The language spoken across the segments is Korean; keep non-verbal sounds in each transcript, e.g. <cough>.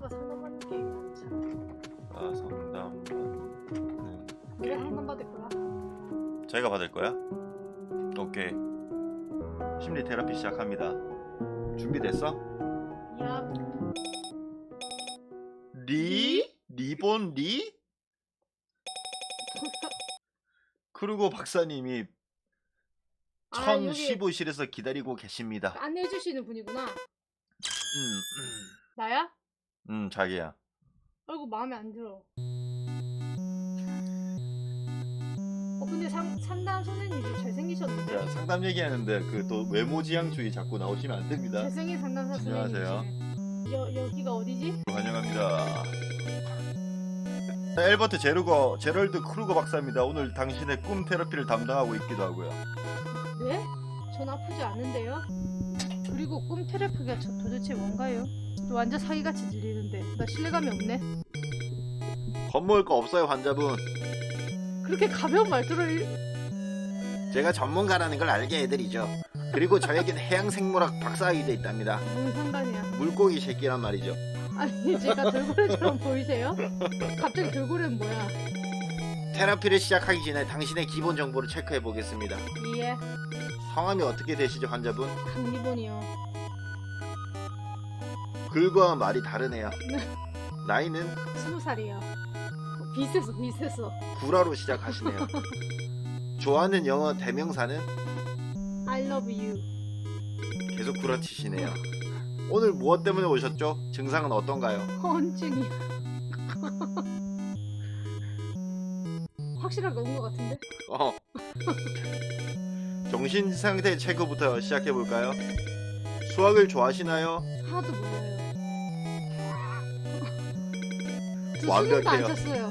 상담사가 상담하는 게 많잖아. 아 상담 네. 내가 상담받을 거야. 저희가 받을 거야? 오케이 심리 테라피 시작합니다 준비됐어? 야, 리? 리본 리? <laughs> 그리고 박사님이 아, 여기 1015실에서 기다리고 계십니다 안내해 주시는 분이구나. 음, 나야? 음, 음 자기야 아이고 마음에 안 들어. 어 근데 상, 상담 선생님 좀 잘생기셨는데. 자 상담 얘기하는데 그 또 외모 지향주의 자꾸 나오시면 안 됩니다 잘생긴 상담사. 안녕하세요. 여 여기가 어디지? 환영합니다. 자, 엘버트 제르거 제럴드 크루거 박사입니다. 오늘 당신의 꿈 테라피를 담당하고 있기도 하고요. 네? 전 아프지 않은데요. 그리고 꿈 테라피가 저 도대체 뭔가요? 또 완전 사기같이 들리는데 나 신뢰감이 없네. 겁먹을 거 없어요, 환자분. 그렇게 가벼운 말투로 일... 제가 전문가라는 걸 알게 해드리죠. 그리고 저에게는 해양생물학 박사학위도 있답니다. 뭔 상관이야? 물고기 새끼란 말이죠. 아니 제가 돌고래처럼 보이세요? 갑자기 돌고래는 뭐야? 테라피를 시작하기 전에 당신의 기본 정보를 체크해 보겠습니다. 예, 성함이 어떻게 되시죠, 환자분? 강기본이요. 글과 말이 다르네요. 나이는 스무 살이요. 어, 비슷했어, 비슷했어. 구라로 시작하시네요. <laughs> 좋아하는 영어 대명사는 I love you. 계속 구라치시네요. 오늘 무엇 때문에 오셨죠? 증상은 어떤가요? <laughs> 허언증이야. 확실하게 온 것 같은데? 어. 정신 상태 체크부터 시작해 볼까요? 수학을 좋아하시나요? 하나도 몰라요. 저 완벽해요. 쳤어요.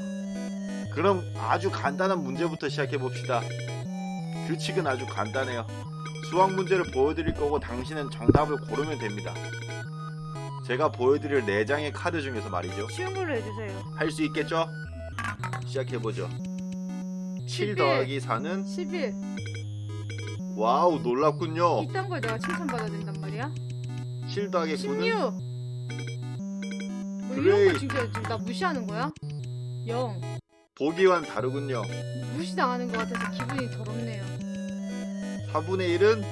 그럼 아주 간단한 문제부터 시작해 봅시다. 규칙은 아주 간단해요. 수학 문제를 보여드릴 거고 당신은 정답을 고르면 됩니다. 제가 보여드릴 4장의 카드 중에서 말이죠. 쉬운 걸로 해주세요. 할 수 있겠죠? 시작해 보죠. 7 11. 더하기 4는 11. 와우 놀랍군요. 이딴 걸 내가 칭찬받아야 된단 말이야? 7 더하기 9는 16. 뭐 이런 그레이. 거 진짜 지금 나 무시하는 거야? 0. 보기와는 다르군요. 무시당하는 것 같아서 기분이 더럽네요. 4분의 1은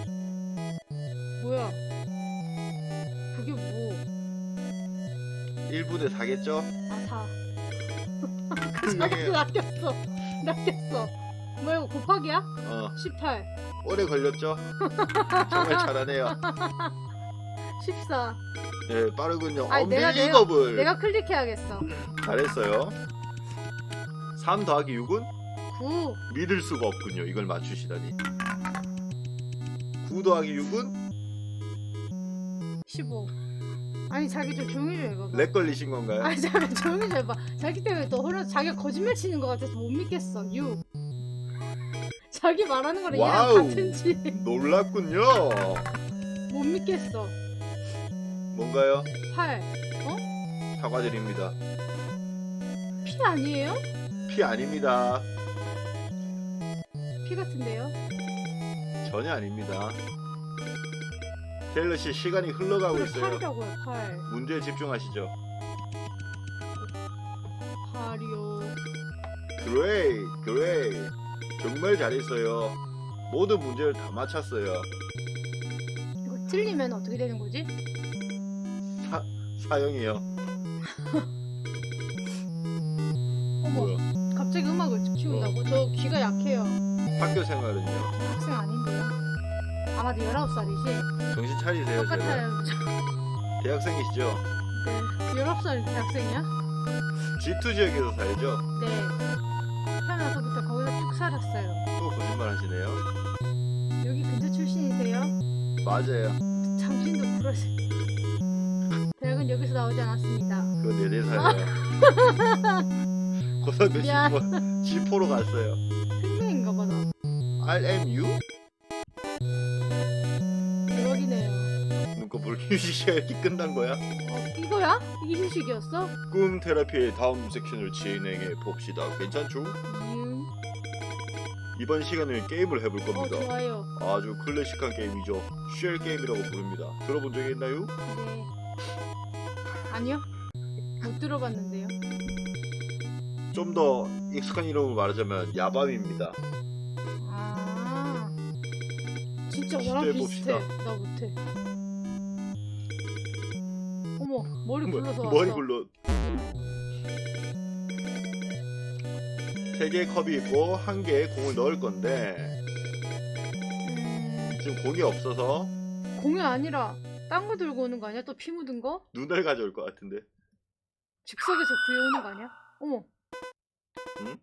뭐야? 그게 뭐? 1분의 4겠죠? 아, 다. 훌륭해요. 낚 낚였어. 뭐야, 이거 곱하기야? 어, 18. 오래 걸렸죠? 정말 잘하네요. <laughs> 14. 네, 빠르군요. 아니, 내가- 언빌리버블. 내가 클릭해야겠어. 잘했어요. 3 더하기 6은 9. 믿을 수가 없군요. 이걸 맞추시다니. 9 더하기 6은 15. 아니, 자기 좀 조용히 좀 해봐. 렉 걸리신 건가요? 아니, 자기 조용히 좀 해봐. 자기 때문에 또 허러, 자기가 거짓말 치는 것 같아서 못 믿겠어. 6. 자기 말하는 거랑 얘랑 와우. 같은지 놀랍군요. 못 믿겠어. 뭔가요? 8. 사과드립니다. 피 아니에요? 피 아닙니다. 피 같은데요? 전혀 아닙니다. 텔러 씨 시간이 흘러가고 그래, 있어요. 8이라고요, 8. 문제에 집중하시죠. 8이요. 그레이, 그레이. 정말 잘했어요. 모든 문제를 다 맞췄어요. 이거 틀리면 어떻게 되는 거지? 사형이요. 어머, 뭐야? 갑자기 음악을 키운다고? 저 귀가 약해요. 학교 생활은요? 학생 아닌데요? 아마도 19살이지? 정신 차리세요, 제발. 똑같아요. 대학생이시죠? 네. 19살 대학생이야? G2 지역에서 살죠? 네. 태어나서부터 거기서 쭉 살았어요. 또 거짓말 하시네요. 여기 근처 출신이세요? 맞아요. 당신도 그러세요. 대학은 여기서 나오지 않았습니다. 그거 내 대사예요. <laughs> 고등학교 미안. G4, G4로 갔어요. 생명인가 봐, 나. RMU? <laughs> 휴식시가 이렇게 끝난 거야? 어, 이거야? 이게 휴식이었어? 꿈 테라피의 다음 섹션을 진행해 봅시다. 괜찮죠? 음. 이번 시간에 게임을 해볼 어, 겁니다. 좋아요. 아주 클래식한 게임이죠. 쉘 게임이라고 부릅니다. 들어본 적이 있나요? 네. 아니요? 못 들어봤는데요. 좀 더 익숙한 이름으로 말하자면 야밤입니다. 아 진짜 나랑 비슷해. 봅시다. 나 못해. 어머 머리 굴러서 왔어. 머리 굴러. 세 개의 컵이 있고 한 개의 공을 넣을 건데 음, 지금 공이 없어서 공이 아니라 딴 거 들고 오는 거 아니야? 또 피 묻은 거? 눈을 가져올 것 같은데. 즉석에서 구해오는 거 아니야? 어머. 응?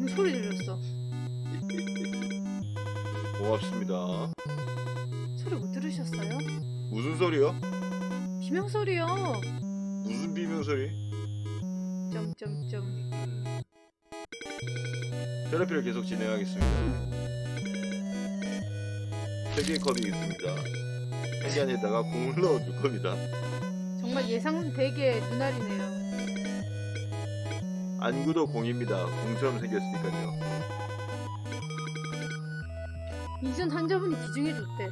응, 소리 들렸어. 고맙습니다. 소리 못 들으셨어요? 무슨 소리요? 비명 소리요. 무슨 비명 소리? 점점점. 테라피를 계속 진행하겠습니다. 세 개의 컵이 있습니다. 한 개 안에다가 공을 넣어줄 겁니다. 정말 예상 되게 눈알이네요. 안구도 공입니다. 공처럼 생겼으니까요. 이전 환자분이 기증해줬대.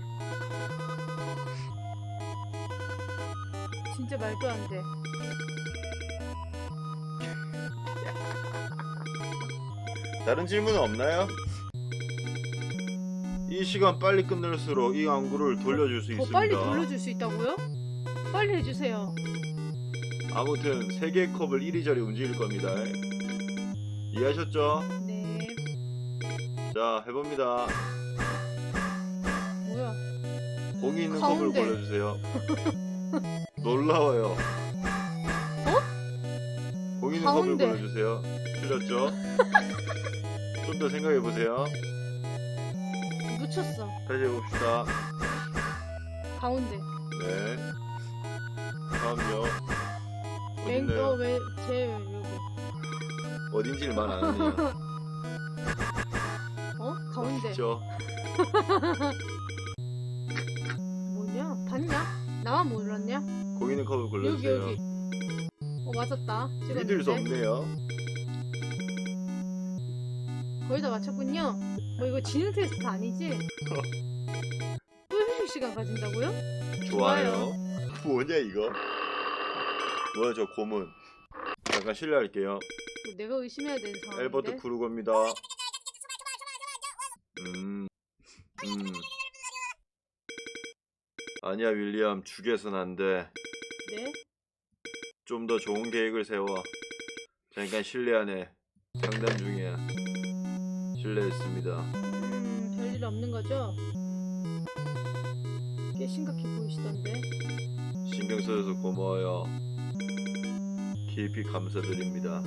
진짜 말도 안 돼. 다른 질문은 없나요? 이 시간 빨리 끝날수록 이 안구를 돌려줄 수 더 있습니다. 빨리 돌려줄 수 있다고요? 빨리 해주세요. 아무튼 세 개의 컵을 이리저리 움직일 겁니다. 이해하셨죠? 네. 자, 해봅니다. 뭐야? 공이 있는 가운데. 컵을 골라주세요. <laughs> 놀라워요. 있는 컵을 가운데. 골라주세요. 틀렸죠? <laughs> 좀 더 생각해 보세요. 묻혔어. 다시 해봅시다. 가운데. 네. 다음요. 어딨나요? 왜제 여기? 어딘지를 말 안 하네요. 어? 가운데. 그죠? <laughs> 뭐냐? 봤냐? 나만 몰랐냐? 공이 있는 컵을 여기 골라주세요. 여기. 어 맞았다. 믿을 수 찍었는데. 없네요. 거의 다 맞췄군요. 뭐 이거 지는 테스트 아니지? <laughs> 또 휴식 시간 가진다고요? 좋아요. <laughs> 뭐냐 이거? 뭐야 저 고문. 잠깐 실례할게요. 뭐 내가 의심해야 되는 상황인데. 엘버트 크루거입니다. 음, 음. 아니야 윌리엄 죽여선 안 돼. 네? 좀 더 좋은 계획을 세워. 잠깐 실례하네. 상담 중이야. 실례했습니다. 음 별일 없는 거죠? 꽤 심각해 보이시던데. 신경 써줘서 고마워요. 깊이 감사드립니다.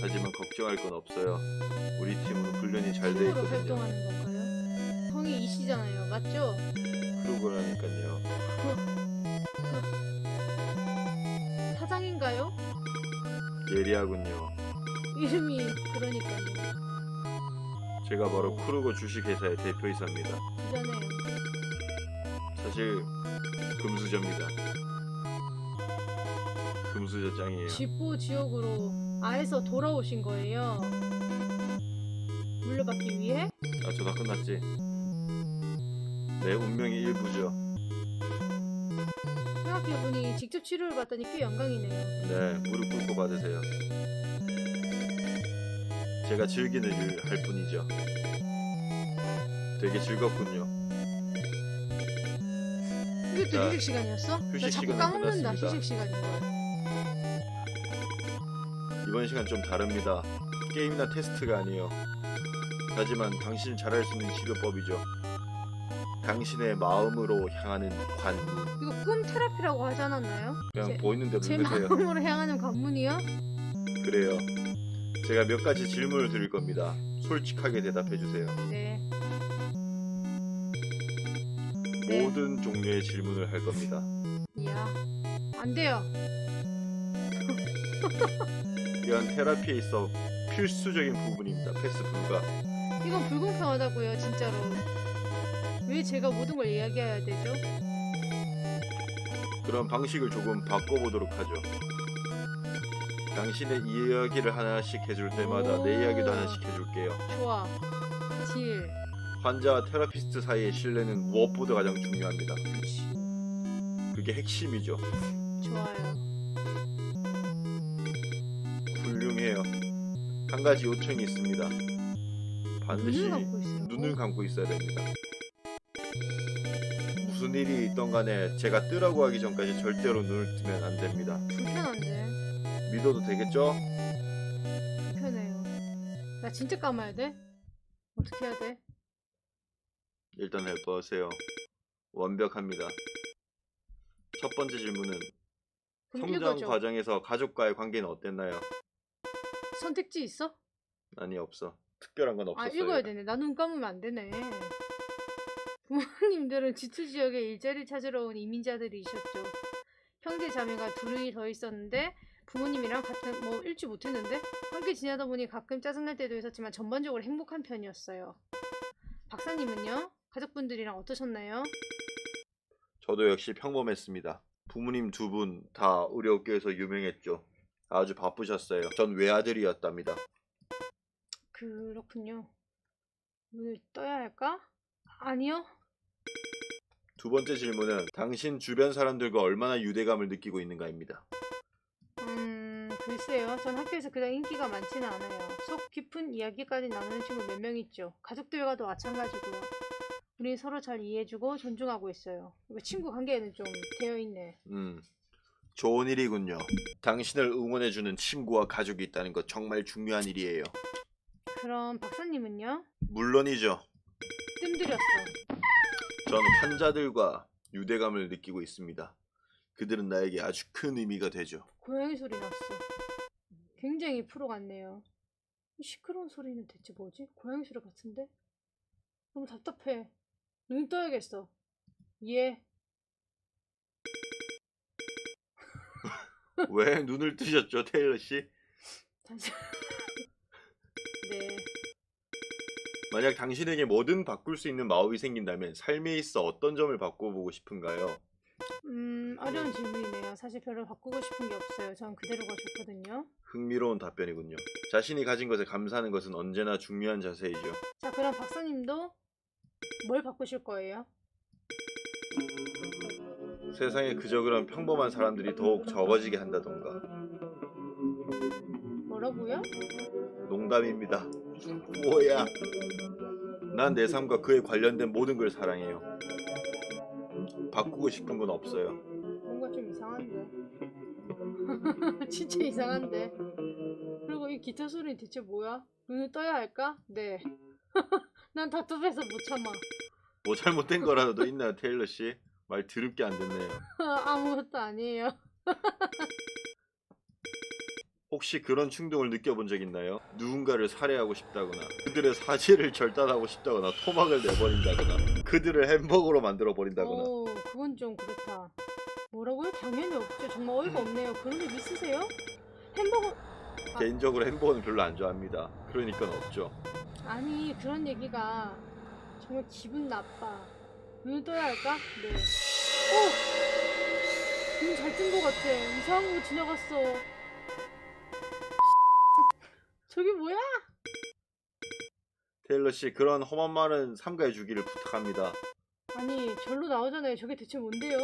하지만 걱정할 건 없어요. 우리 팀은 훈련이 잘 돼 팀으로 있거든요. 활동하는 건가요? 성이 이시잖아요. 맞죠? 크루거라니까요. <laughs> 사장인가요? 예리하군요. 이름이 그러니까요. 제가 바로 크루거 주식회사의 대표이사입니다. 부자네요. 사실 금수저입니다. 금수저 짱이에요. 집보 지역으로 아에서 돌아오신 거예요. 물려받기 위해? 아, 전화 끝났지? 내 운명의 일부죠. 생각해보니 직접 치료를 받다니 꽤 영광이네요. 네, 무릎 꿇고 받으세요. 제가 즐기는 일 할 뿐이죠. 되게 즐겁군요. 이것도 자, 휴식 시간이었어? 나 휴식 자꾸 시간은 까먹는다 끝났습니다. 휴식 시간인 거. 이번 시간 좀 다릅니다. 게임이나 테스트가 아니에요. 하지만 당신을 잘할 수 있는 치료법이죠. 당신의 마음으로 향하는 관문. 이거 꿈 테라피라고 하지 않았나요? 그냥 제- 보이는 대로 제 읽으세요. 마음으로 향하는 관문이요? 그래요. 제가 몇 가지 질문을 드릴 겁니다. 솔직하게 대답해 주세요. 네. 네. 모든 종류의 질문을 할 겁니다. 이야. 안 돼요. <laughs> 이건 테라피에 있어 필수적인 부분입니다. 패스 불가. 이건 불공평하다고요, 진짜로. 왜 제가 모든 걸 이야기해야 되죠? 그런 방식을 조금 바꿔보도록 하죠. 당신의 이야기를 하나씩 해줄 때마다 내 오. 이야기도 하나씩 해줄게요. 좋아. 딜. 환자와 테라피스트 사이의 신뢰는 무엇보다 가장 중요합니다. 그게 핵심이죠. 좋아요. 훌륭해요. 한 가지 요청이 있습니다. 반드시 눈을 감고. 눈을 감고 있어야 됩니다. 무슨 일이 있던 간에 제가 뜨라고 하기 전까지 절대로 눈을 뜨면 안 됩니다. 불편한데. 믿어도 되겠죠? 불편해요. 나 진짜 감아야 돼? 어떻게 해야 돼? 일단 해보세요. 완벽합니다. 첫 번째 질문은 그럼 성장 읽어줘. 과정에서 가족과의 관계는 어땠나요? 선택지 있어? 아니 없어. 특별한 건아 없었어요. 읽어야 되네. 나 눈 감으면 안 되네. 부모님들은 지투 지역에 일자리 찾으러 온 이민자들이셨죠. 형제 자매가 둘이 더 있었는데 부모님이랑 같은 뭐 일주 못했는데 함께 지내다 보니 가끔 짜증날 때도 있었지만 전반적으로 행복한 편이었어요. 박사님은요? 가족분들이랑 어떠셨나요? 저도 역시 평범했습니다. 부모님 두 분다 의료업계에서 유명했죠. 아주 바쁘셨어요. 전 외아들이었답니다. 그렇군요. 눈을 떠야 할까? 아니요. 두 번째 질문은 당신 주변 사람들과 얼마나 유대감을 느끼고 있는가입니다. 음, 글쎄요. 전 학교에서 그닥 인기가 많지는 않아요. 속 깊은 이야기까지 나누는 친구 몇 명 있죠. 가족들과도 마찬가지고요. 우리 서로 잘 이해해주고 존중하고 있어요. 이거 친구 관계에는 좀 되어 있네. 음, 좋은 일이군요. 당신을 응원해주는 친구와 가족이 있다는 것 정말 중요한 일이에요. 그럼 박사님은요? 물론이죠. 뜸들였어. 전 환자들과 유대감을 느끼고 있습니다. 그들은 나에게 아주 큰 의미가 되죠. 고양이 소리 났어. 굉장히 프로 같네요. 이 시끄러운 소리는 대체 뭐지? 고양이 소리 같은데? 너무 답답해. 눈 떠야겠어. 예. <laughs> 왜 눈을 뜨셨죠, 테일러 씨? 다시. 네. 만약 당신에게 뭐든 바꿀 수 있는 마법이 생긴다면 삶에 있어 어떤 점을 바꿔보고 싶은가요? 음, 어려운 질문이네요. 사실 별로 바꾸고 싶은 게 없어요. 전 그대로가 좋거든요. 흥미로운 답변이군요. 자신이 가진 것에 감사하는 것은 언제나 중요한 자세이죠. 자, 그럼 박사님도 뭘 바꾸실 거예요? 세상에 그저 그런 평범한 사람들이 더욱 적어지게 한다던가. 뭐라고요? 농담입니다. 뭐야? 난 내 삶과 그에 관련된 모든 걸 사랑해요. 바꾸고 싶은 건 없어요. 뭔가 좀 이상한데. <laughs> 진짜 이상한데. 그리고 이 기타 소리는 대체 뭐야? 눈을 떠야 할까? 네. <laughs> 난 답답해서 못 참아. 뭐 잘못된 거라도 있나요, 테일러 씨? 말 드럽게 안 듣네요. <laughs> 아무것도 아니에요. 혹시 그런 충동을 느껴본 적 있나요? 누군가를 살해하고 싶다거나 그들의 사지를 절단하고 싶다거나 토막을 내버린다거나 그들을 햄버거로 만들어 버린다거나 오, 그건 좀 그렇다. 뭐라고요? 당연히 없죠. 정말 어이가 없네요. 그런 일 있으세요? 햄버거 개인적으로 햄버거는 별로 안 좋아합니다. 그러니까 없죠. 아니 그런 얘기가 정말 기분 나빠. 눈을 떠야 할까? 네. 오! 눈잘뜬 것 같아. 이상한 거 지나갔어. 저기 뭐야? 테일러 씨 그런 험한 말은 삼가해 주기를 부탁합니다. 아니 절로 나오잖아요. 저게 대체 뭔데요?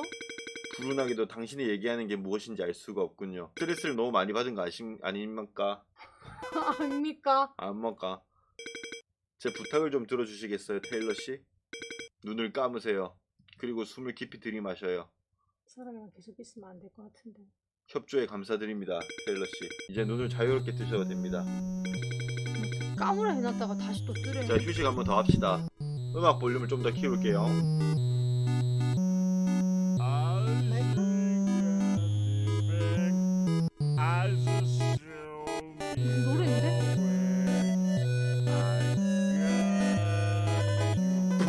불운하게도 당신이 얘기하는 게 무엇인지 알 수가 없군요. 스트레스를 너무 많이 받은 거 아시, <laughs> 아닙니까? 아닙니까? 안먹까? 제 부탁을 좀 들어주시겠어요, 테일러 씨? 눈을 감으세요. 그리고 숨을 깊이 들이마셔요. 그 사람이랑 계속 있으면 안 될 것 같은데. 협조에 감사드립니다, 테일러 씨. 이제 눈을 자유롭게 뜨셔도 됩니다. 까무라 해놨다가 다시 또 뜨래. 자, 휴식 한번 더 합시다. 음악 볼륨을 좀 더 키울게요. 무슨 노래인데?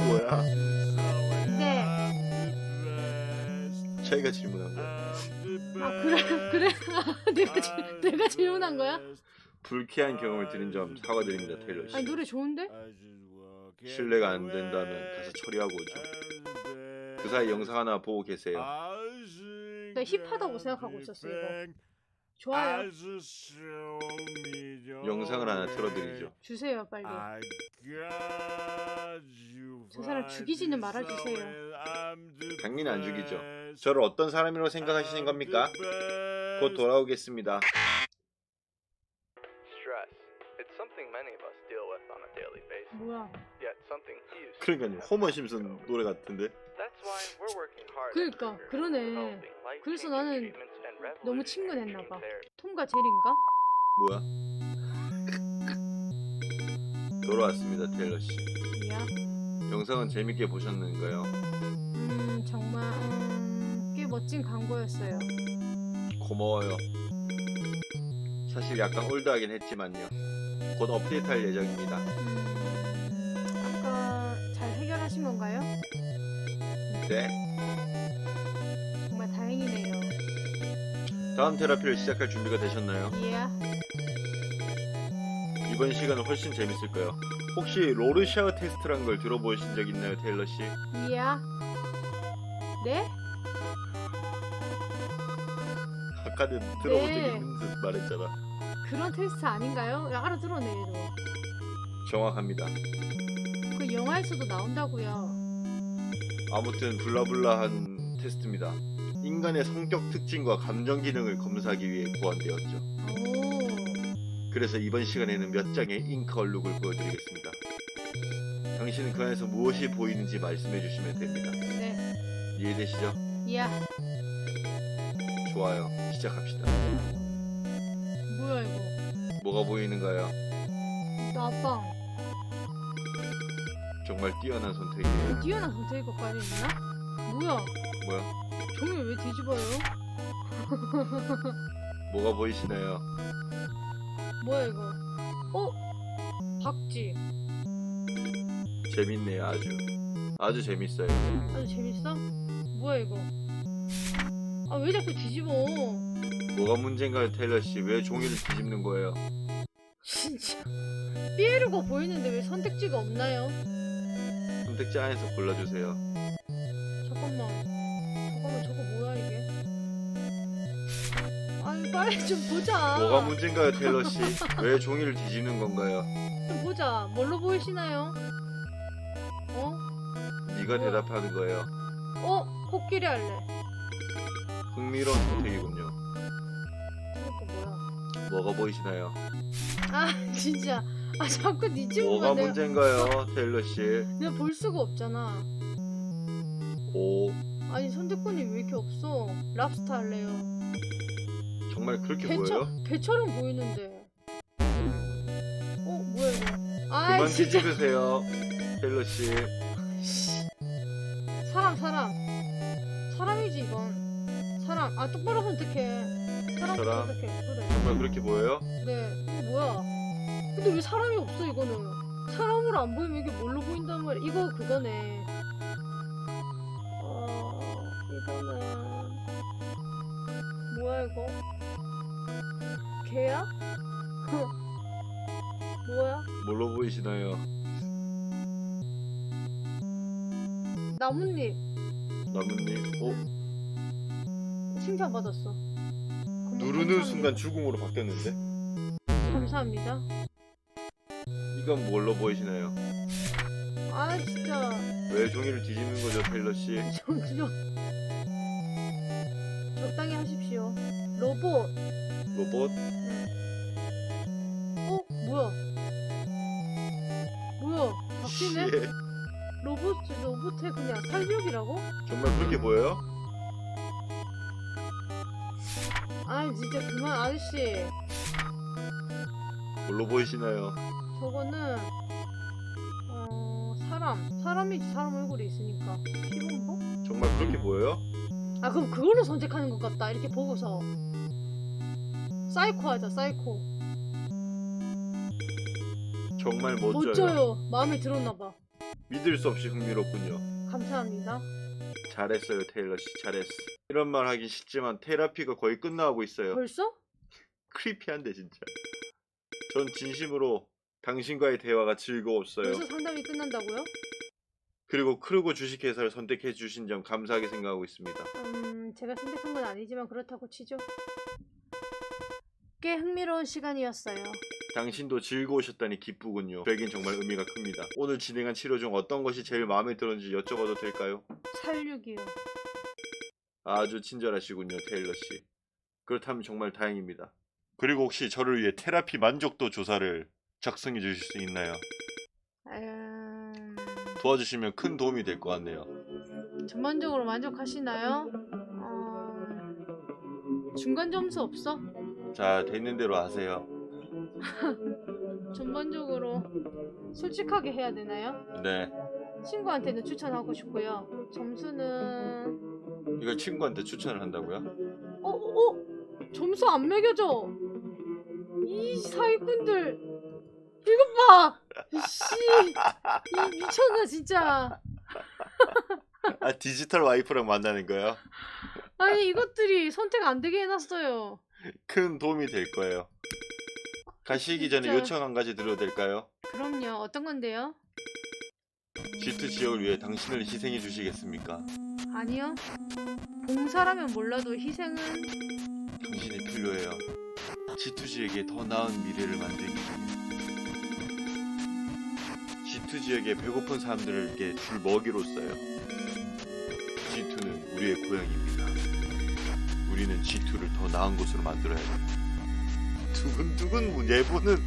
뭐야? 네. 저희가 질문한 거. 아 그래 그래. <laughs> 내가 지, 내가 질문한 거야? 불쾌한 경험을 들은 점 사과드립니다, 테일러 씨. 아니 노래 좋은데? 신뢰가 안 된다면 가서 처리하고 오죠. 그 사이 영상 하나 보고 계세요. 나 힙하다고 생각하고 있었어 이거. 좋아요. 영상을 하나 틀어드리죠. 주세요 빨리. 저 사람 죽이지는 말아주세요. 당연히 안 죽이죠. 저를 어떤 사람이라고 생각하시는 겁니까? 곧 돌아오겠습니다. Stress. It's something many of us deal with on a daily basis, 뭐야? yet something few 그러니까요. 호머 심슨 노래 같은데. That's why we're working hard 그러니까, 그러네. 그래서 나는 너무 친근했나 봐. 톰과 제리인가? 뭐야? 돌아왔습니다, 테일러 씨. 야, 영상은 재밌게 보셨는가요? 음 정말 음, 꽤 멋진 광고였어요. 고마워요. 사실 약간 올드하긴 했지만요. 곧 업데이트할 예정입니다. 음, 아까 잘 해결하신 건가요? 네. 정말 다행이네요. 다음 테라피를 시작할 준비가 되셨나요? 이야, 이번 시간은 훨씬 재밌을 거예요. 혹시 로르샤워 테스트란 걸 들어보신 적 있나요, 테일러 씨? 이야. 네? 아까는 들어본 적 네. 있는 듯 말했잖아. 그런 테스트 아닌가요? 야, 알아들었네, 얘도. 정확합니다. 그 영화에서도 나온다고요. 아무튼 블라블라한 테스트입니다. 인간의 성격 특징과 감정 기능을 검사하기 위해 고안되었죠. 오, 그래서 이번 시간에는 몇 장의 잉크 얼룩을 보여드리겠습니다. 당신은 그 안에서 무엇이 보이는지 말씀해 주시면 됩니다. 네. 이해되시죠? 이야, 좋아요. 시작합시다. 뭐야 이거? 뭐가 보이는가요? 나빵. 정말 뛰어난 선택이에요. 뛰어난 선택일 것까지 있나? 뭐야? 뭐야? 종이를 왜 뒤집어요? <laughs> 뭐가 보이시나요? 뭐야 이거? 어? 박쥐. 재밌네요, 아주. 아주 재밌어요. 아주 재밌어? 뭐야 이거? 아 왜 자꾸 뒤집어? 뭐가 문제인가요, 테일러 씨? 왜 종이를 뒤집는 거예요? 진짜. 삐에르가 보이는데 왜 선택지가 없나요? 선택지 안에서 골라주세요. 잠깐만. 잠깐만 저거 뭐야 이게? 아니 빨리 좀 보자. 뭐가 문제인가요, 테일러 씨? 왜 종이를 뒤집는 건가요? 좀 보자. 뭘로 보이시나요? 어? 네가 뭐야? 대답하는 거예요. 어? 코끼리 할래. 흥미로운 선택이군요. 뭐가 보이시나요? 아 진짜. 아 자꾸 네 뭐가 집으면 내가, 문제인가요, 테일러 씨? 내가 볼 수가 없잖아. 오, 아니 선택권이 왜 이렇게 없어? 랍스타 할래요. 정말 그렇게 배처, 보여요? 배처럼 보이는데. 어 뭐야 이거? 아 그만 진짜. 뒤집으세요, 테일러 씨. 씨. 사람 사람. 사람이지 이건. 사람. 아 똑바로 선택해. 사람 사람? 선택해. 그래. 정말 그렇게 보여요? 네. 이거 뭐야? 근데 왜 사람이 없어 이거는? 사람으로 안 보이면 이게 뭘로 보인단 말이야? 이거 그거네. 어 이거는 뭐야 이거? 개야? <laughs> 뭐야? 뭘로 보이시나요? 나뭇잎 나뭇잎? 어? 칭찬 받았어. 어머, 누르는. 순간 죽음으로 바뀌었는데? 감사합니다. 이건 뭘로 보이시나요? 아 진짜 왜 종이를 뒤집는 거죠, 테일러 씨? <laughs> 정정 적당히 하십시오. 로봇. 로봇? 어 뭐야? 뭐야? 바뀌네? 씨, 로봇 로봇의 그냥 살육이라고? 정말 그렇게 보여요? 아 진짜 그만 아저씨. 뭘로 보이시나요? 저거는 어 사람 사람이지 사람 얼굴이 있으니까 피부인가? 정말 그렇게 보여요? 아 그럼 그걸로 선택하는 것 같다 이렇게 보고서 사이코 하자 사이코 정말 멋져요. 멋져요 마음에 들었나봐 믿을 수 없이 흥미롭군요. 감사합니다 잘했어요, 테일러 씨. 잘했어. 이런 말 하기 쉽지만 테라피가 거의 끝나가고 있어요. 벌써? 크리피한데 진짜. 전 진심으로 당신과의 대화가 즐거웠어요. 벌써 상담이 끝난다고요? 그리고 크루고 주식회사를 선택해 주신 점 감사하게 생각하고 있습니다. 음 제가 선택한 건 아니지만 그렇다고 치죠 꽤 흥미로운 시간이었어요 당신도 즐거우셨다니 기쁘군요. 저에겐 정말 의미가 큽니다. 오늘 진행한 치료 중 어떤 것이 제일 마음에 들었는지 여쭤봐도 될까요? 살육이요 아주 친절하시군요, 테일러 씨. 그렇다면 정말 다행입니다. 그리고 혹시 저를 위해 테라피 만족도 조사를 작성해 주실 수 있나요? 음... 도와주시면 큰 도움이 될 것 같네요. 전반적으로 만족하시나요? 어... 중간 점수 없어? 자, 되는 대로 하세요. <laughs> 전반적으로 솔직하게 해야 되나요? 네. 친구한테는 추천하고 싶고요. 점수는 이걸 친구한테 추천을 한다고요? 어, 어, 어? 점수 안 매겨져. 이 사기꾼들 이것 봐. 씨, 이 미쳤나 진짜. 아, 디지털 와이프랑 만나는 거요? 아니 이것들이 선택 안 되게 해놨어요. 큰 도움이 될 거예요. 가시기 전에 진짜. 요청 한 가지 드려도 될까요? 그럼요. 어떤 건데요? G2 지역을 위해 당신을 희생해 주시겠습니까? 아니요. 봉사라면 몰라도 희생은 당신이 필요해요. G2지에게 더 나은 미래를 만들기 위해. G2 지역의 배고픈 사람들에게 줄 먹이로써요. G2는 우리의 고향입니다. 우리는 G2를 더 나은 곳으로 만들어야 합니다. 두근두근 예보는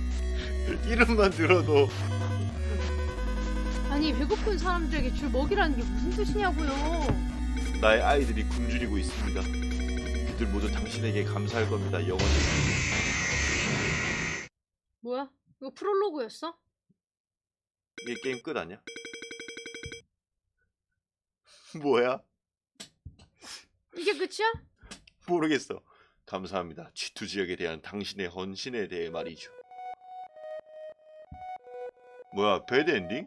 이름만 들어도 아니 배고픈 사람들에게 줄 먹이라는 게 무슨 뜻이냐고요. 나의 아이들이 굶주리고 있습니다. 그들 모두 당신에게 감사할 겁니다. 영원히. 뭐야? 이거 프롤로그였어? 이게 게임 끝 아니야? 뭐야? 이게 끝이야? 모르겠어. 감사합니다. G2 지역에 대한 당신의 헌신에 대해 말이죠. 뭐야, 배드 엔딩?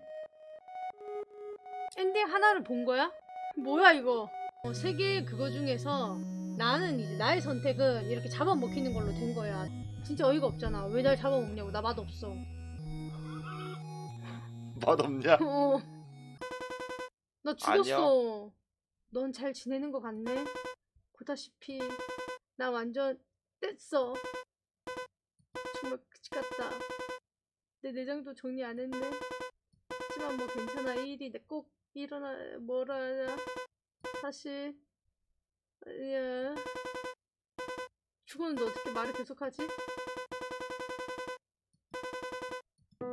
엔딩 하나를 본 거야? 뭐야 이거? 어, 세개 그거 중에서 나는 이제 나의 선택은 이렇게 잡아먹히는 걸로 된 거야. 진짜 어이가 없잖아. 왜 날 잡아먹냐고. 나 맛없어. <laughs> 맛없냐? 어. 나 죽었어. 넌 잘 지내는 것 같네. 보다시피 나 완전 뗐어. 정말 그치 같다. 내 내장도 정리 안 했네. 하지만 뭐 괜찮아. 이 일이 내꼭 일어나 뭐라 하냐. 사실 아니야. 죽었는데 어떻게 말을 계속하지?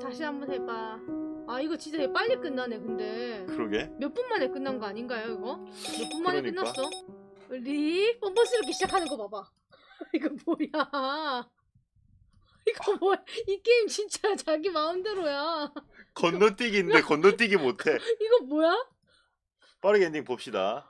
다시 한번 해봐. 아 이거 진짜 되게 빨리 끝나네 근데 그러게. 몇 분 만에 끝난 거 아닌가요 이거? 몇 분 만에 그러니까. 끝났어? 리 뻔뻔스럽게 시작하는 거 봐봐 <laughs> 이거 뭐야 <laughs> 이거 뭐야 이 게임 진짜 <laughs> 자기 마음대로야 건너뛰기인데 건너뛰기 못해. 이거 뭐야? 빠르게 엔딩 봅시다.